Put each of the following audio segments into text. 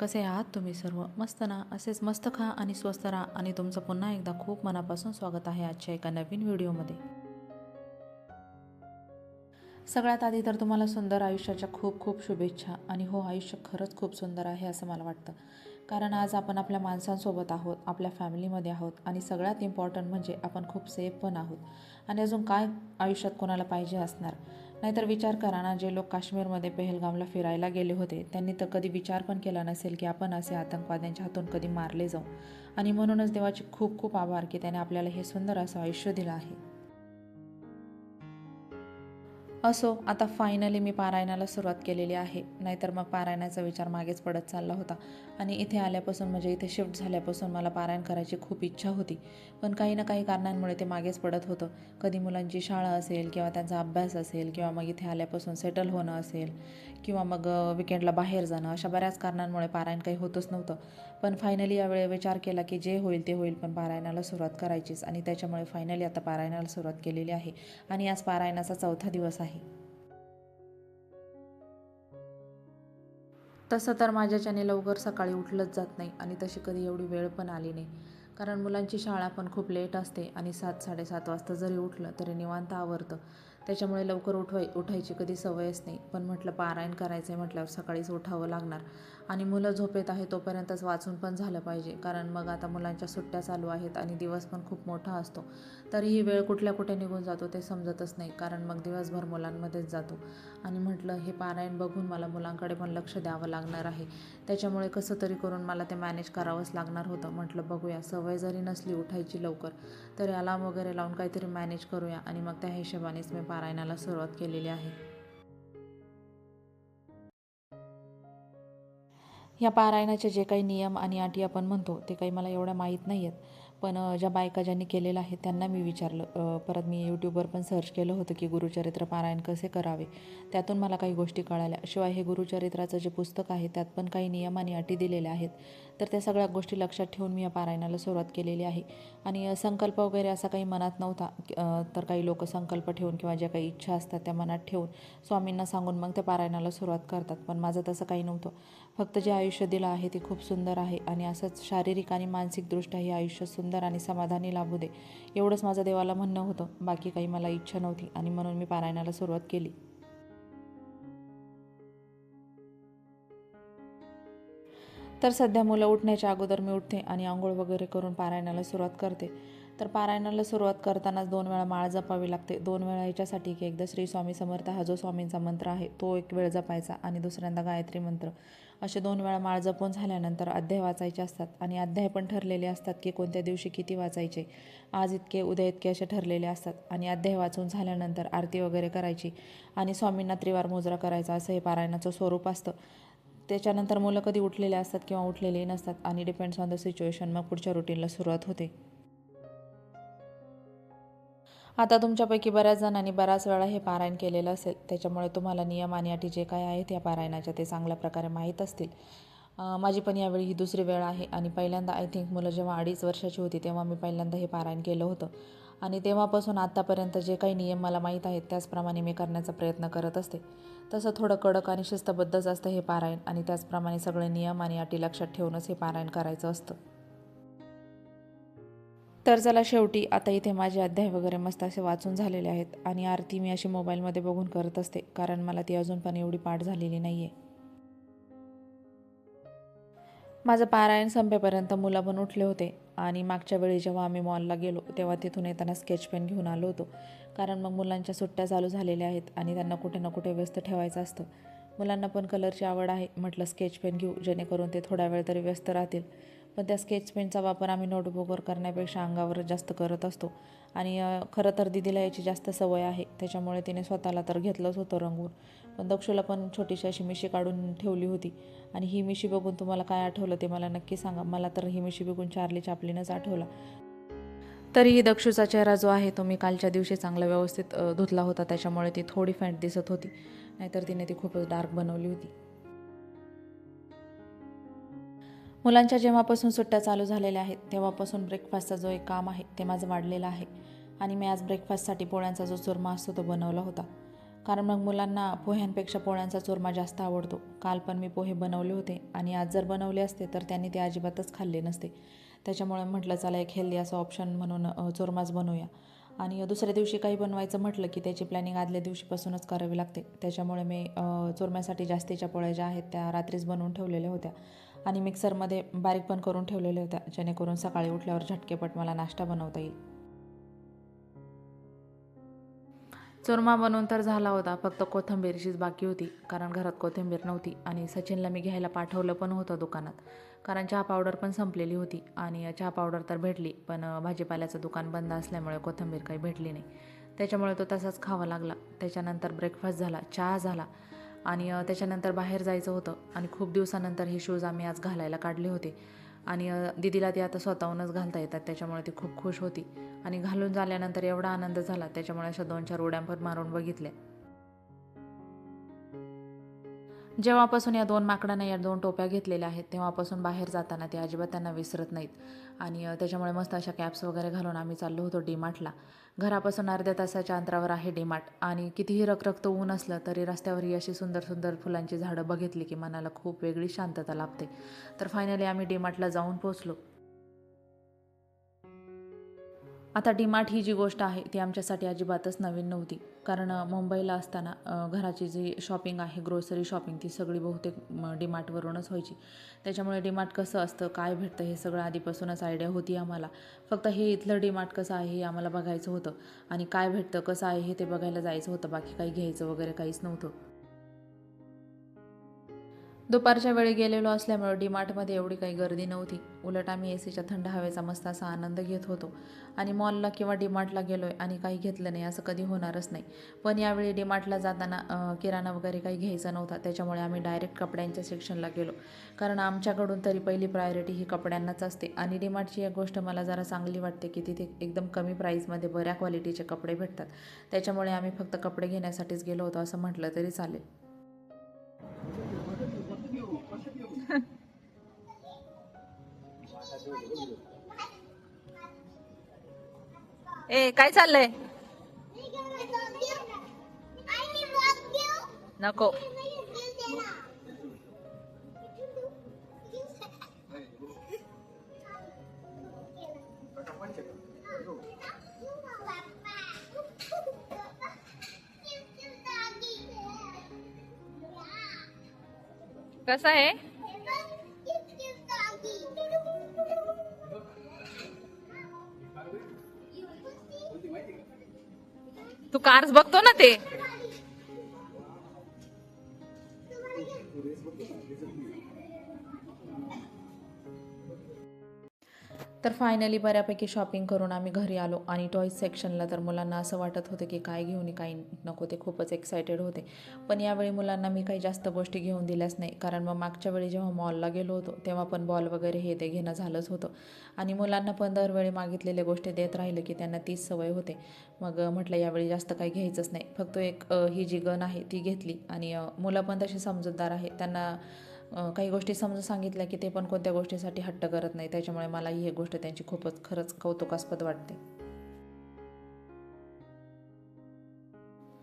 कसे आहात तुम्ही सर्व? मस्त ना? असेच मस्त खा आणि स्वस्त राहा. आणि तुमचं पुन्हा एकदा खूप मनापासून स्वागत आहे आजच्या एका नवीन व्हिडिओमध्ये. सगळ्यात आधी तर तुम्हाला सुंदर आयुष्याच्या खूप खूप शुभेच्छा. आणि हो आयुष्य खरंच खूप सुंदर आहे असं मला वाटतं. कारण आज आपण आपल्या माणसांसोबत आहोत आपल्या फॅमिलीमध्ये आहोत. आणि सगळ्यात इम्पॉर्टंट म्हणजे आपण खूप सेफ पण आहोत. आणि अजून काय आयुष्यात कोणाला पाहिजे असणार? नाहीतर विचार करा ना जे लोक काश्मीरमध्ये पेहलगामला फिरायला गेले होते त्यांनी तर कधी विचार पण केला नसेल की आपण असे आतंकवाद्यांच्या हातून कधी मारले जाऊ. आणि म्हणूनच देवाचे खूप खूप आभार की त्याने आपल्याला हे सुंदर असं आयुष्य दिलं आहे. असो आता फायनली मी पारायणाला सुरुवात केलेली आहे. नाहीतर मग पारायणाचा विचार मागेच पडत चालला होता. आणि इथे आल्यापासून म्हणजे इथे शिफ्ट झाल्यापासून मला पारायण करायची खूप इच्छा होती. पण काही ना काही कारणांमुळे ते मागेच पडत होतं. कधी मुलांची शाळा असेल किंवा त्यांचा अभ्यास असेल किंवा मग इथे आल्यापासून सेटल होणं असेल किंवा मग विकेंडला बाहेर जाणं अशा बऱ्याच कारणांमुळे पारायण काही होतच नव्हतं. पण फायनली यावेळी विचार केला की जे होईल ते होईल पण पारायणाला सुरुवात करायचीच आणि त्याच्यामुळे फायनली आता पारायणाला सुरुवात केलेली आहे आणि आज पारायणाचा चौथा दिवस आहे. तसं तर माझ्याच्याने लवकर सकाळी उठलंच जात नाही आणि तशी कधी एवढी वेळ पण आली नाही. कारण मुलांची शाळा पण खूप लेट असते आणि सात साडेसात वाजता जरी उठलं तरी निवांत आवरतं. त्याच्यामुळे लवकर उठवाय उठायची कधी सवयच नाही. पण म्हटलं पारायण करायचं आहे म्हटल्यावर सकाळीच उठावं लागणार. आणि मुलं झोपेत आहे तोपर्यंतच वाचून पण झालं पाहिजे. कारण मग आता मुलांच्या सुट्ट्या चालू आहेत आणि दिवस पण खूप मोठा असतो. तरीही वेळ कुठल्या कुठे निघून जातो ते समजतच नाही. कारण मग दिवसभर मुलांमध्येच जातो. आणि म्हटलं हे पारायण बघून मला मुलांकडे पण लक्ष द्यावं लागणार आहे. त्याच्यामुळे कसं तरी करून मला ते मॅनेज करावंच लागणार होतं. म्हटलं बघूया. सवय जरी नसली उठायची लवकर तरी अलार्म वगैरे लावून काहीतरी मॅनेज करूया आणि मग त्या हिशोबानेच मी पारायणाला सुरुवात केलेली आहे. या पारायणाचे जे काही नियम आणि अटी आपण म्हणतो ते काही मला एवढ्या माहीत नाही आहेत पण ज्या बायका ज्यांनी केलेलं आहे त्यांना मी विचारलं. परत मी यूट्यूबवर पण सर्च केलं होतं की गुरुचरित्र पारायण कसे करावे? त्यातून मला काही गोष्टी कळाल्या. शिवाय हे गुरुचरित्राचं जे पुस्तक आहे त्यात पण काही नियम आणि अटी दिलेल्या आहेत. तर त्या सगळ्या गोष्टी लक्षात ठेवून मी या पारायणाला सुरुवात केलेली आहे. आणि संकल्प वगैरे असा काही मनात नव्हता तर काही लोक संकल्प ठेवून किंवा ज्या काही इच्छा असतात त्या मनात ठेवून स्वामींना सांगून मग त्या पारायणाला सुरुवात करतात. पण माझं तसं काही नव्हतं. फक्त जे आयुष्य दिलं आहे ते खूप सुंदर आहे आणि असंच शारीरिक आणि मानसिकदृष्ट्या हे आयुष्य सुंदर आणि समाधानी लाभू दे. एवढंच माझं देवाला म्हणणं होतं. बाकी काही मला इच्छा नव्हती आणि म्हणून मी पारायणाला सुरुवात केली. तर सध्या मुलं उठण्याच्या अगोदर मी उठते आणि आंघोळ वगैरे करून पारायणाला सुरुवात करते. तर पारायणाला सुरुवात करतानाच दोन वेळा माळ जपावी लागते. दोन वेळा याच्यासाठी की एकदा श्री स्वामी समर्थ हा जो स्वामींचा मंत्र आहे तो एक वेळ जपायचा आणि दुसऱ्यांदा गायत्री मंत्र. असे दोन वेळा माळ जपून झाल्यानंतर अध्याय वाचायचे असतात. आणि अध्याय पण ठरलेले असतात की कोणत्या दिवशी किती वाचायचे. आज इतके उद्या इतके असे ठरलेले असतात. आणि अध्याय वाचून झाल्यानंतर आरती वगैरे करायची. आणि स्वामींना त्रिवार मोजरा करायचा असं हे पारायणाचं स्वरूप असतं. त्याच्यानंतर मुलं कधी उठलेले असतात किंवा उठलेले नसतात. आणि डिपेंड्स ऑन द सिच्युएशन मग पुढच्या रुटीनला सुरुवात होते. आता तुमच्यापैकी बऱ्याच जणांनी बऱ्याच वेळा हे पारायण केलेलं असेल. त्याच्यामुळे तुम्हाला नियम आणि अटी जे काय आहेत या पारायणाच्या ते चांगल्या प्रकारे माहीत असतील. माझी पण यावेळी ही दुसरी वेळ आहे आणि पहिल्यांदा आय थिंक मुलं जेव्हा अडीच वर्षाची होती तेव्हा मी पहिल्यांदा हे पारायण केलं होतं. आणि तेव्हापासून आत्तापर्यंत जे काही नियम मला माहीत आहेत त्याचप्रमाणे मी करण्याचा प्रयत्न करत असते. तसं थोडं कडक आणि शिस्तबद्धच असतं हे पारायण आणि त्याचप्रमाणे सगळे नियम आणि अटी लक्षात ठेवूनच हे पारायण करायचं असतं. तर चला शेवटी आता इथे माझे अध्याय वगैरे मस्त असे वाचून झालेले आहेत आणि आरती मी अशी मोबाईलमध्ये बघून करत असते कारण मला ती अजून पण एवढी पाठ झालेली नाही आहे माझं पारायण संपेपर्यंत मुलं पण उठले होते आणि मागच्या वेळी जेव्हा आम्ही मॉलला गेलो तेव्हा तिथून येताना स्केच पेन घेऊन आलो होतो कारण मग मुलांच्या सुट्ट्या चालू झालेल्या आहेत आणि त्यांना कुठे ना कुठे व्यस्त ठेवायचं असतं. मुलांना पण कलरची आवड आहे म्हटलं स्केच पेन घेऊ जेणेकरून ते थोडा वेळ तरी व्यस्त राहतील. पण त्या स्केच पेनचा वापर आम्ही नोटबुकवर करण्यापेक्षा अंगावर जास्त करत असतो. आणि खरं तर दिदीला याची जास्त सवय आहे. त्याच्यामुळे तिने स्वतःला तर घेतलंच होतं रंगवून. पण दक्षूला पण छोटीशी अशी मिशी काढून ठेवली होती. आणि ही मिशी बघून तुम्हाला काय आठवलं ते मला नक्की सांगा. मला तर ही मिशी बघून चार्ली चापलीनच आठवला. तरीही दक्षूचा चेहरा जो आहे तो मी कालच्या दिवशी चांगला व्यवस्थित धुतला होता. त्याच्यामुळे ती थोडी फॅट दिसत होती. नाहीतर तिने ती खूपच डार्क बनवली होती. मुलांच्या जेव्हापासून सुट्ट्या चालू झालेल्या आहेत तेव्हापासून ब्रेकफास्टचा जो एक काम आहे ते माझं वाढलेलं आहे. आणि मी आज ब्रेकफास्टसाठी पोळ्यांचा जो चुरमा असतो तो बनवला होता. कारण मग मुलांना पोह्यांपेक्षा पोळ्यांचा चुरमा जास्त आवडतो. काल पण मी पोहे बनवले होते आणि आज जर बनवले असते तर त्यांनी ते अजिबातच खाल्ले नसते. त्याच्यामुळे म्हटलं चला एक हेल्दी असं ऑप्शन म्हणून चुरमाच बनवूया. आणि दुसऱ्या दिवशी काही बनवायचं म्हटलं की त्याची प्लॅनिंग आदल्या दिवशीपासूनच करावी लागते. त्याच्यामुळे मी चुरम्यासाठी जास्तीच्या पोळ्या ज्या आहेत त्या रात्रीच बनवून ठेवलेल्या होत्या. आणि मिक्सरमध्ये बारीक पण करून ठेवलेल्या होत्या जेणेकरून सकाळी उठल्यावर झटकेपट मला नाश्ता बनवता येईल. चुरमा बनवून तर झाला होता फक्त कोथिंबीरचीच बाकी होती कारण घरात कोथिंबीर नव्हती आणि सचिनला मी घ्यायला पाठवलं पण होतं दुकानात कारण चहा पावडर पण संपलेली होती आणि चहा पावडर तर भेटली पण भाजीपाल्याचं दुकान बंद असल्यामुळे कोथिंबीर काही भेटली नाही. त्याच्यामुळे तो तसाच खावा लागला. त्याच्यानंतर ब्रेकफास्ट झाला चहा झाला आणि त्याच्यानंतर बाहेर जायचं होतं आणि खूप दिवसानंतर हे शूज आम्ही आज घालायला काढले होते. आणि दिदीला दीदीला ते आता स्वतःहूनच घालता येतात त्याच्यामुळे ती खूप खुश होती. आणि घालून झाल्यानंतर एवढा आनंद झाला त्याच्यामुळे अशा दोन चार उड्या पण मारून बघितल्या. जेव्हापासून या दोन माकडांना या दोन टोप्या घेतलेल्या आहेत तेव्हापासून बाहेर जाताना ते अजिबात त्यांना विसरत नाहीत. आणि त्याच्यामुळे मस्त अशा कॅप्स वगैरे घालून आम्ही चाललो होतो डीमार्टला. घरापासून अर्ध्या तासाच्या अंतरावर आहे डीमार्ट. आणि कितीही रखरखतं ऊन असलं तरी रस्त्यावर ही अशी सुंदर सुंदर फुलांची झाडं बघितली की मनाला खूप वेगळी शांतता लाभते. तर फायनली आम्ही डीमार्टला जाऊन पोचलो आता डीमार्ट ही जी गोष्ट आहे ती आमच्यासाठी अजिबातच नवीन नव्हती. कारण मुंबईला असताना घराची जी शॉपिंग आहे ग्रोसरी शॉपिंग ती सगळी बहुतेक डीमार्टवरूनच व्हायची. त्याच्यामुळे डीमार्ट कसं असतं काय भेटतं हे सगळं आधीपासूनच आयडिया होती आम्हाला. फक्त हे इथलं डीमार्ट कसं आहे हे आम्हाला बघायचं होतं. आणि काय भेटतं कसं आहे हे ते बघायला जायचं होतं. बाकी काही घ्यायचं वगैरे काहीच नव्हतं. दुपारच्या वेळी गेलेलो असल्यामुळे डीमार्टमध्ये एवढी काही गर्दी नव्हती. उलट आम्ही ए सीच्या थंड हवेचा मस्त असा आनंद घेत होतो. आणि मॉलला किंवा डीमार्टला गेलो आहे आणि काही घेतलं नाही असं कधी होणारच नाही. पण यावेळी डीमार्टला जाताना किराणा वगैरे काही घ्यायचा नव्हता. त्याच्यामुळे आम्ही डायरेक्ट कपड्यांच्या सेक्शनला गेलो. कारण आमच्याकडून तरी पहिली प्रायोरिटी ही कपड्यांनाच असते. आणि डीमार्टची एक गोष्ट मला जरा चांगली वाटते की तिथे एकदम कमी प्राईसमध्ये बऱ्या क्वालिटीचे कपडे भेटतात. त्याच्यामुळे आम्ही फक्त कपडे घेण्यासाठीच गेलो होतो असं म्हटलं तरी चालेल. ए काय चाललंय? नको. कसं आहे? तू कार्स बघतो ना ते? तर फायनली बऱ्यापैकी शॉपिंग करून आम्ही घरी आलो आणि टॉईज सेक्शनला तर मुलांना असं वाटत होतं की काय घेऊन काही नको ते खूपच एक्सायटेड होते. पण यावेळी मुलांना मी काही जास्त गोष्टी घेऊन दिल्याच नाही. कारण मग मागच्या वेळी जेव्हा मॉलला गेलो होतो तेव्हा पण बॉल वगैरे हे ते घेणं झालंच होतं. आणि मुलांना पण दरवेळी मागितलेल्या गोष्टी देत राहिलं की त्यांना तीच सवय होते. मग म्हटलं यावेळी जास्त काही घ्यायचंच नाही. फक्त एक ही जी गन आहे ती घेतली. आणि मुलं पण तशी समजूतदार आहे त्यांना काही गोष्टी समजून सांगितल्या की ते पण कोणत्या गोष्टीसाठी हट्ट करत नाही. त्याच्यामुळे मला ही गोष्ट त्यांची खूपच खरंच कौतुकास्पद वाटते.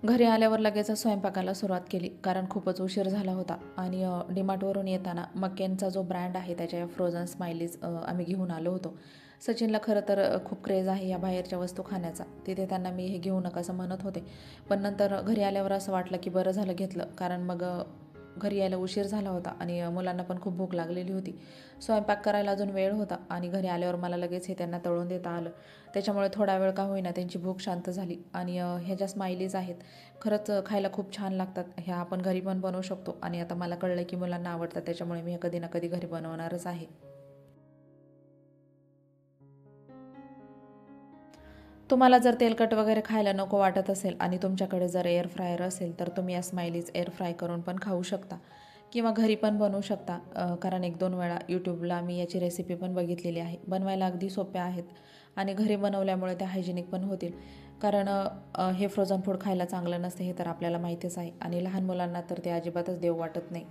घरी आल्यावर लगेच स्वयंपाकाला सुरुवात केली कारण खूपच उशीर झाला होता. आणि डिमार्टवरून डीमार्टवरून येताना मकेनचा जो ब्रँड आहे त्याच्या फ्रोझन स्माइलीज आम्ही घेऊन आलो होतो. सचिनला खरं तर खूप क्रेज आहे या बाहेरच्या वस्तू खाण्याचा. तिथे त्यांना मी हे घेऊ नका असं म्हणत होते. पण नंतर घरी आल्यावर असं वाटलं की बरं झालं घेतलं. कारण मग घरी यायला उशीर झाला होता आणि मुलांना पण खूप भूक लागलेली होती. स्वयंपाक करायला अजून वेळ होता आणि घरी आल्यावर मला लगेच हे त्यांना तळून देता आलं. त्याच्यामुळे थोडा वेळ का होईना त्यांची भूक शांत झाली आणि ह्या ज्या स्माइलीज आहेत खरंच खायला खूप छान लागतात. ह्या आपण घरी पण बनवू शकतो आणि आता मला कळलं की मुलांना आवडतात त्याच्यामुळे मी हे कधी ना कधी घरी बनवणारच आहे. तुम्हाला जर तेलकट वगैरे खायला नको वाटत असेल आणि तुमच्याकडे जर एअर फ्रायर असेल तर तुम्ही या स्माइलीज एअर फ्राय करून पण खाऊ शकता. किंवा घरी पण बनवू शकता. कारण एक दोन वेळा यूट्यूबला मी याची रेसिपी पण बघितलेली आहे. बनवायला अगदी सोप्या आहेत. आणि घरी बनवल्यामुळे त्या हायजेनिक पण होतील. कारण हे फ्रोझन फूड खायला चांगलं नसते हे तर आपल्याला माहितीच आहे. आणि लहान मुलांना तर ते अजिबातच देऊ वाटत नाही.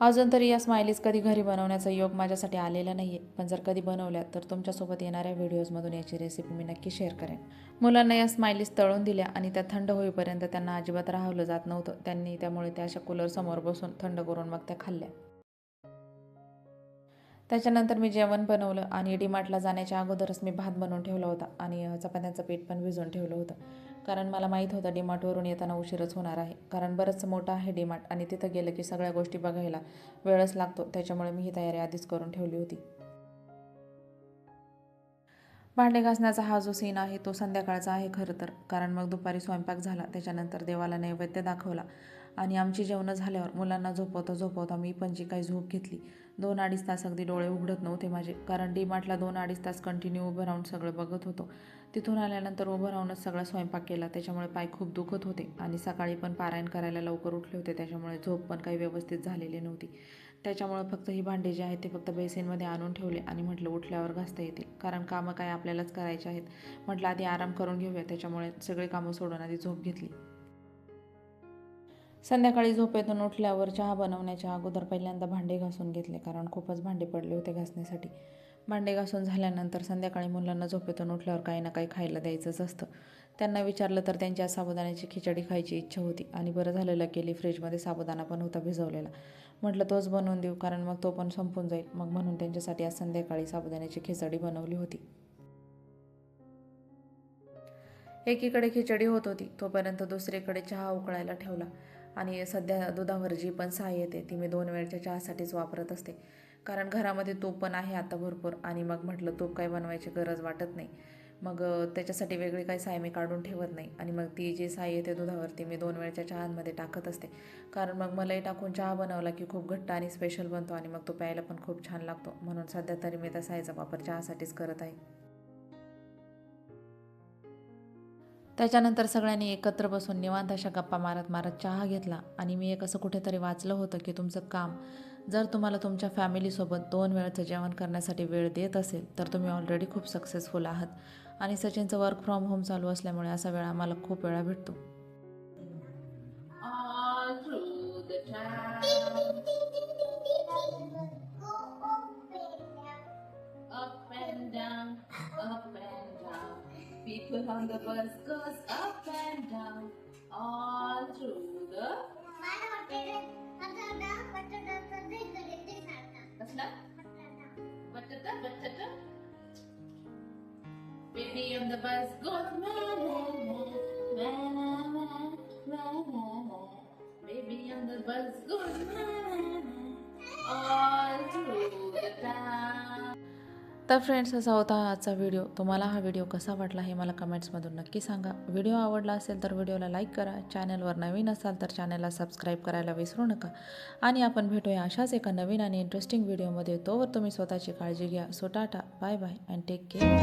अजून तरी या स्माइलीज कधी घरी बनवण्याचा योग माझ्यासाठी आलेला नाही आहे पण जर कधी बनवल्या तर तुमच्यासोबत येणाऱ्या व्हिडिओजमधून याची रेसिपी मी नक्की शेअर करेन. मुलांना या स्माइलीज तळून दिल्या आणि त्या थंड होईपर्यंत त्यांना अजिबात राहवलं जात नव्हतं. त्यांनी त्यामुळे त्या अशा कूलरसमोर बसून थंड करून मग त्या खाल्ल्या. त्याच्यानंतर मी जेवण बनवलं आणि डीमार्टला जाण्याच्या अगोदरच मी भात बनवून ठेवला होता आणि चपात्यांचं पीठ पण भिजवून ठेवलं होतं. कारण मला माहीत होतं डीमार्टवरून येताना उशीरच होणार आहे. कारण बरंच मोठं आहे डीमार्ट आणि तिथं गेलं की सगळ्या गोष्टी बघायला वेळच लागतो. त्याच्यामुळे मी ही तयारी आधीच करून ठेवली होती. भांडे घासण्याचा हा जो सीन आहे तो संध्याकाळचा आहे खरं तर. कारण मग दुपारी स्वयंपाक झाला त्याच्यानंतर देवाला नैवेद्य दाखवला आणि आमची जेवणं झाल्यावर मुलांना झोपवता झोपवता मी पण जी काही झोप घेतली दोन अडीच तास अगदी डोळे उघडत नव्हते माझे. कारण डीमार्टला दोन अडीच तास कंटिन्यू उभं राहून सगळं बघत होतो. तिथून आल्यानंतर उभं राहूनच सगळा स्वयंपाक केला. त्याच्यामुळे पाय खूप दुखत होते आणि सकाळी पण पारायण करायला लवकर उठले होते. त्याच्यामुळे झोप पण काही व्यवस्थित झालेली नव्हती. त्याच्यामुळे फक्त ही भांडे जी आहेत ते फक्त बेसिनमध्ये आणून ठेवले आणि म्हटलं उठल्यावर घासता येतील. कारण कामं काय आपल्यालाच करायची आहेत. म्हटलं आधी आराम करून घेऊया. त्याच्यामुळे सगळी कामं सोडून आधी झोप घेतली. संध्याकाळी झोपेतून उठल्यावर चहा बनवण्याच्या अगोदर पहिल्यांदा भांडे घासून घेतले. कारण खूपच भांडे पडले होते घासण्यासाठी. भांडे घासून झाल्यानंतर संध्याकाळी मुलांना झोपेतून उठल्यावर काही ना काही खायला द्यायचंच असतं. त्यांना विचारलं तर त्यांच्या साबुदाण्याची खिचडी खायची इच्छा होती आणि बरं झालेलं केली फ्रीजमध्ये साबुदाणा पण होता भिजवलेला. म्हटलं तोच बनवून देऊ कारण मग तो पण संपून जाईल. मग म्हणून त्यांच्यासाठी आज संध्याकाळी साबुदाण्याची खिचडी बनवली होती. एकीकडे खिचडी होत होती तोपर्यंत दुसरीकडे चहा उकळायला ठेवला. आणि सध्या दुधावर जी पण साय येते ती मी दोन वेळच्या चहासाठीच वापरत असते. कारण घरामध्ये तो पण आहे आता भरपूर. आणि मग म्हटलं तो काही बनवायची गरज वाटत नाही. मग त्याच्यासाठी वेगळी काही साय मी काढून ठेवत नाही. आणि मग ती जी साय येते दुधावरती मी दोन वेळच्या चहांमध्ये टाकत असते. कारण मग मलाही टाकून चहा बनवला की खूप घट्ट आणि स्पेशल बनतो. आणि मग तो प्यायला पण खूप छान लागतो. म्हणून सध्या तरी मी त्या सायचा वापर चहासाठीच करत आहे. त्याच्यानंतर सगळ्यांनी एकत्र बसून निवांत अशा गप्पा मारत मारत चहा घेतला. आणि मी एक असं कुठेतरी वाचलं होतं की तुमचं काम जर तुम्हाला तुमच्या फॅमिलीसोबत दोन वेळचं जेवण करण्यासाठी वेळ देत असेल तर तुम्ही ऑलरेडी खूप सक्सेसफुल आहात. आणि सचिनचं वर्क फ्रॉम होम चालू असल्यामुळे असा वेळ आम्हाला खूप वेळा भेटतो. people on the bus goes up and down all through the Baby on the bus goes ma ma ma ma ma ma ma ma Baby on the bus goes ma all through the town. तर friends असा होता आजचा video. तुम्हाला हा video कसा वाटला हे मला कमेंट्समधून नक्की सांगा. व्हिडिओ आवडला असेल तर व्हिडिओला लाईक करा. चॅनलवर नवीन असाल तर चॅनलला सबस्क्राईब करायला विसरू नका. आणि आपण भेटूया अशाच एका नवीन आणि इंटरेस्टिंग व्हिडिओमध्ये. तोवर तुम्ही स्वतःची काळजी घ्या. So tata. Bye bye. And take care